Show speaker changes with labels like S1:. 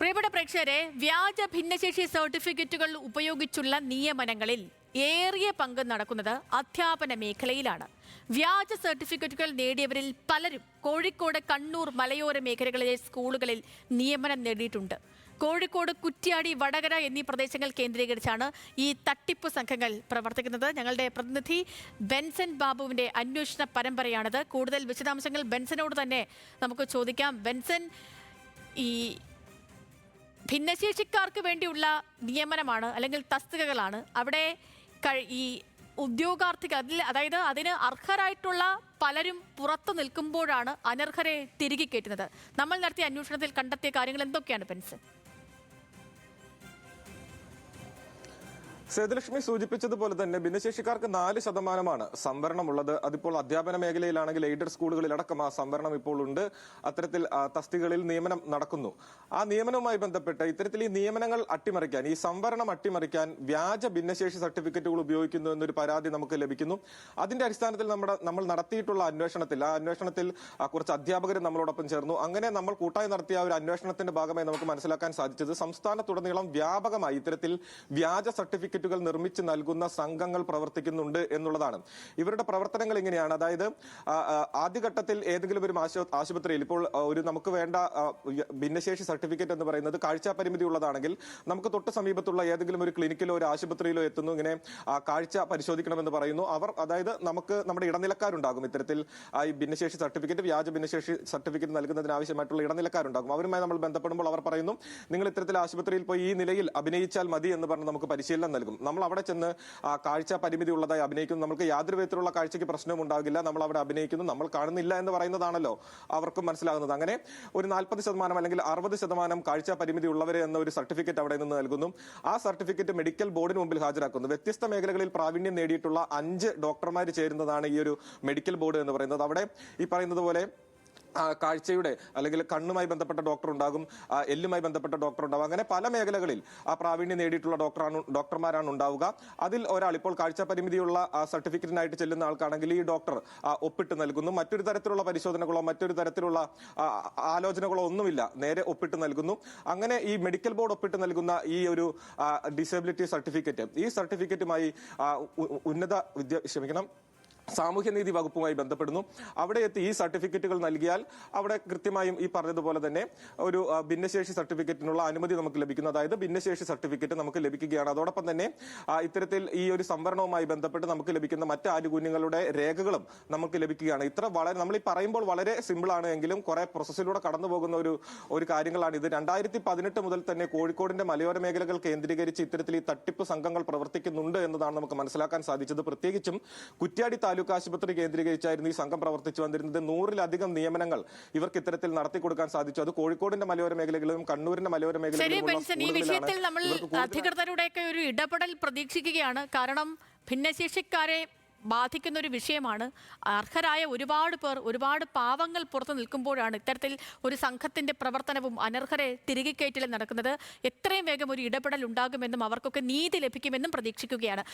S1: പ്രിയപ്പെട്ട പ്രേക്ഷകരെ വ്യാജ ഭിന്നശേഷി സർട്ടിഫിക്കറ്റുകൾ ഉപയോഗിച്ചുള്ള നിയമനങ്ങളിൽ ഏറിയ പങ്ക് നടക്കുന്നത് അധ്യാപന മേഖലയിലാണ്. വ്യാജ സർട്ടിഫിക്കറ്റുകൾ നേടിയവരിൽ പലരും കോഴിക്കോട് കണ്ണൂർ മലയോര മേഖലകളിലെ സ്കൂളുകളിൽ നിയമനം നേടിയിട്ടുണ്ട്. കോഴിക്കോട് കുറ്റ്യാടി വടകര എന്നീ പ്രദേശങ്ങൾ കേന്ദ്രീകരിച്ചാണ് ഈ തട്ടിപ്പ് സംഘങ്ങൾ പ്രവർത്തിക്കുന്നത്. ഞങ്ങളുടെ പ്രതിനിധി ബെൻസൻ ബാബുവിന്റെ അന്വേഷണ പരമ്പരയാണിത്. കൂടുതൽ വിശദാംശങ്ങൾ ബെൻസനോട് തന്നെ നമുക്ക് ചോദിക്കാം. ബെൻസൻ ഈ ഭിന്നശേഷിക്കാർക്ക് വേണ്ടിയുള്ള നിയമനമാണ് അല്ലെങ്കിൽ തസ്തികകളാണ്. അവിടെ ഈ ഉദ്യോഗാർത്ഥികൾ അതിൽ അതായത് അതിന് അർഹരായിട്ടുള്ള പലരും പുറത്തു നിൽക്കുമ്പോഴാണ് അനർഹരെ തിരികെ കയറ്റുന്നത്. നമ്മൾ നടത്തിയ അന്വേഷണത്തിൽ കണ്ടെത്തിയ കാര്യങ്ങൾ എന്തൊക്കെയാണ് പെൻസ്?
S2: സേതുലക്ഷ്മി സൂചിപ്പിച്ചതുപോലെ തന്നെ ഭിന്നശേഷിക്കാർക്ക് നാല് ശതമാനമാണ് സംവരണമുള്ളത്. അതിപ്പോൾ അധ്യാപന മേഖലയിലാണെങ്കിൽ എയ്ഡഡ് സ്കൂളുകളിലടക്കം ആ സംവരണം ഇപ്പോൾ ഉണ്ട്. അത്തരത്തിൽ തസ്തികളിൽ നിയമനം നടക്കുന്നു. ആ നിയമനവുമായി ബന്ധപ്പെട്ട് ഇത്തരത്തിൽ ഈ നിയമനങ്ങൾ അട്ടിമറിക്കാൻ ഈ സംവരണം അട്ടിമറിക്കാൻ വ്യാജ ഭിന്നശേഷി സർട്ടിഫിക്കറ്റുകൾ ഉപയോഗിക്കുന്നു എന്നൊരു പരാതി നമുക്ക് ലഭിക്കുന്നു. അതിന്റെ അടിസ്ഥാനത്തിൽ നമ്മുടെ നമ്മൾ നടത്തിയിട്ടുള്ള അന്വേഷണത്തിൽ ആ അന്വേഷണത്തിൽ കുറച്ച് അധ്യാപകർ നമ്മളോടൊപ്പം ചേർന്നു. അങ്ങനെ നമ്മൾ കൂട്ടായി നടത്തിയ ഒരു അന്വേഷണത്തിന്റെ ഭാഗമായി നമുക്ക് മനസ്സിലാക്കാൻ സാധിച്ചത് സംസ്ഥാനത്തുടനീളം വ്യാപകമായി ഇത്തരത്തിൽ വ്യാജ സർട്ടിഫിക്കറ്റുകൾ നിർമ്മിച്ച് നൽകുന്ന സംഘങ്ങൾ പ്രവർത്തിക്കുന്നുണ്ട് എന്നുള്ളതാണ്. ഇവരുടെ പ്രവർത്തനങ്ങൾ ഇങ്ങനെയാണ്. അതായത് ആദ്യഘട്ടത്തിൽ ഏതെങ്കിലും ഒരു ആശുപത്രിയിൽ ഇപ്പോൾ ഒരു നമുക്ക് വേണ്ട ഭിന്നശേഷി സർട്ടിഫിക്കറ്റ് എന്ന് പറയുന്നത് കാഴ്ച പരിമിതി ഉള്ളതാണെങ്കിൽ നമുക്ക് തൊട്ട് സമീപത്തുള്ള ഏതെങ്കിലും ഒരു ക്ലിനിക്കിലോ ഒരു ആശുപത്രിയിലോ എത്തുന്നു. ഇങ്ങനെ കാഴ്ച പരിശോധിക്കണമെന്ന് പറയുന്നു. അവർ അതായത് നമുക്ക് നമ്മുടെ ഇടനിലക്കാരുണ്ടാകും ഇത്തരത്തിൽ ഈ ഭിന്നശേഷി സർട്ടിഫിക്കറ്റ് വ്യാജ ഭിന്നശേഷി സർട്ടിഫിക്കറ്റ് നൽകുന്നതിന് ആവശ്യമായിട്ടുള്ള ഇടനിലക്കാരുണ്ടാകും. അവരുമായി നമ്മൾ ബന്ധപ്പെടുമ്പോൾ അവർ പറയുന്നു നിങ്ങൾ ഇത്തരത്തിൽ ആശുപത്രിയിൽ പോയി ഈ നിലയിൽ അഭിനയിച്ചാൽ മതി എന്ന് പറഞ്ഞ് നമുക്ക് പരിശീലനം നൽകും നമ്മൾ അവിടെ ചെന്ന് കാഴ്ച പരിമിതി ഉള്ളതായി അഭിനയിക്കുന്നു. നമുക്ക് യാതൊരു വിധത്തിലുള്ള കാഴ്ചയ്ക്ക് പ്രശ്നവും ഉണ്ടാകില്ല. നമ്മൾ അവിടെ അഭിനയിക്കുന്നു. നമ്മൾ കാണുന്നില്ല എന്ന് പറയുന്നതാണല്ലോ അവർക്കും മനസ്സിലാകുന്നത്. അങ്ങനെ ഒരു നാൽപ്പത് ശതമാനം അല്ലെങ്കിൽ അറുപത് ശതമാനം കാഴ്ച പരിമിതി ഉള്ളവരെ എന്ന ഒരു സർട്ടിഫിക്കറ്റ് അവിടെ നിന്ന് നൽകുന്നു. ആ സർട്ടിഫിക്കറ്റ് മെഡിക്കൽ ബോർഡിന് മുമ്പിൽ ഹാജരാക്കുന്നു. വ്യത്യസ്ത മേഖലകളിൽ പ്രാവീണ്യം നേടിയിട്ടുള്ള അഞ്ച് ഡോക്ടർമാർ ചേരുന്നതാണ് ഈ ഒരു മെഡിക്കൽ ബോർഡ് എന്ന് പറയുന്നത്. അവിടെ ഈ പറയുന്നത് പോലെ കാഴ്ചയുടെ അല്ലെങ്കിൽ കണ്ണുമായി ബന്ധപ്പെട്ട ഡോക്ടർ ഉണ്ടാകും എല്ലുമായി ബന്ധപ്പെട്ട ഡോക്ടർ ഉണ്ടാകും. അങ്ങനെ പല മേഖലകളിൽ ആ പ്രാവീണ്യം നേടിയിട്ടുള്ള ഡോക്ടറാണ് ഡോക്ടർമാരാണ് ഉണ്ടാവുക. അതിൽ ഒരാൾ ഇപ്പോൾ കാഴ്ച പരിമിതിയുള്ള സർട്ടിഫിക്കറ്റിനായിട്ട് ചെല്ലുന്ന ആൾക്കാണെങ്കിൽ ഈ ഡോക്ടർ ഒപ്പിട്ട് നൽകുന്നു. മറ്റൊരു തരത്തിലുള്ള പരിശോധനകളോ മറ്റൊരു തരത്തിലുള്ള ആലോചനകളോ ഒന്നുമില്ല. നേരെ ഒപ്പിട്ട് നൽകുന്നു. അങ്ങനെ ഈ മെഡിക്കൽ ബോർഡ് ഒപ്പിട്ട് നൽകുന്ന ഈ ഒരു ഡിസബിലിറ്റി സർട്ടിഫിക്കറ്റ് ഈ സർട്ടിഫിക്കറ്റുമായി ഉന്നത വിദ്യ ക്ഷമിക്കണം സാമൂഹ്യനീതി വകുപ്പുമായി ബന്ധപ്പെടുന്നു. അവിടെ എത്തി ഈ സർട്ടിഫിക്കറ്റുകൾ നൽകിയാൽ അവിടെ കൃത്യമായും ഈ പറഞ്ഞതുപോലെ തന്നെ ഒരു ഭിന്നശേഷി സർട്ടിഫിക്കറ്റിനുള്ള അനുമതി നമുക്ക് ലഭിക്കുന്നു. അതായത് ഭിന്നശേഷി സർട്ടിഫിക്കറ്റ് നമുക്ക് ലഭിക്കുകയാണ്. അതോടൊപ്പം തന്നെ ഇത്തരത്തിൽ ഈ ഒരു സംവരണവുമായി ബന്ധപ്പെട്ട് നമുക്ക് ലഭിക്കുന്ന മറ്റ് ആനുകൂല്യങ്ങളുടെ രേഖകളും നമുക്ക് ലഭിക്കുകയാണ്. ഇത്ര വളരെ നമ്മൾ ഈ പറയുമ്പോൾ വളരെ സിമ്പിൾ ആണ് എങ്കിലും കുറെ പ്രോസസ്സിലൂടെ കടന്നുപോകുന്ന ഒരു ഒരു കാര്യങ്ങളാണ് ഇത്. രണ്ടായിരത്തി പതിനെട്ട് മുതൽ തന്നെ കോഴിക്കോടിന്റെ മലയോര മേഖലകൾ കേന്ദ്രീകരിച്ച് ഇത്തരത്തിൽ ഈ തട്ടിപ്പ് സംഘങ്ങൾ പ്രവർത്തിക്കുന്നുണ്ട് എന്നതാണ് നമുക്ക് മനസ്സിലാക്കാൻ സാധിച്ചത്. പ്രത്യേകിച്ചും കുറ്റ്യാടി താലൂക്ക് ആശുപത്രി കേന്ദ്രീകരിച്ചായിരുന്നു ഈ സംഘം പ്രവർത്തിച്ചു വന്നിരുന്നത്. നൂറിലധികം നിയമനങ്ങൾ ഇവർക്ക് ഇത്തരത്തിൽ നടത്തി കൊടുക്കാൻ സാധിച്ചു. അത് കോഴിക്കോടിന്റെ മലയോര മേഖലകളിലും കണ്ണൂരിന്റെ മലയോര മേഖലകളിലും
S1: ഈ വിഷയത്തിൽ നമ്മൾ അധികൃതരുടെയൊക്കെ ഒരു ഇടപെടൽ പ്രതീക്ഷിക്കുകയാണ്. കാരണം ഭിന്നശേഷിക്കാരെ ബാധിക്കുന്ന ഒരു വിഷയമാണ്. അർഹരായ ഒരുപാട് പേർ ഒരുപാട് പാവങ്ങൾ പുറത്തു നിൽക്കുമ്പോഴാണ് ഇത്തരത്തിൽ ഒരു സംഘത്തിന്റെ പ്രവർത്തനവും അനർഹരെ തിരികെ കയറ്റലും നടക്കുന്നത്. എത്രയും വേഗം ഒരു ഇടപെടൽ ഉണ്ടാകുമെന്നും അവർക്കൊക്കെ നീതി ലഭിക്കുമെന്നും പ്രതീക്ഷിക്കുകയാണ്.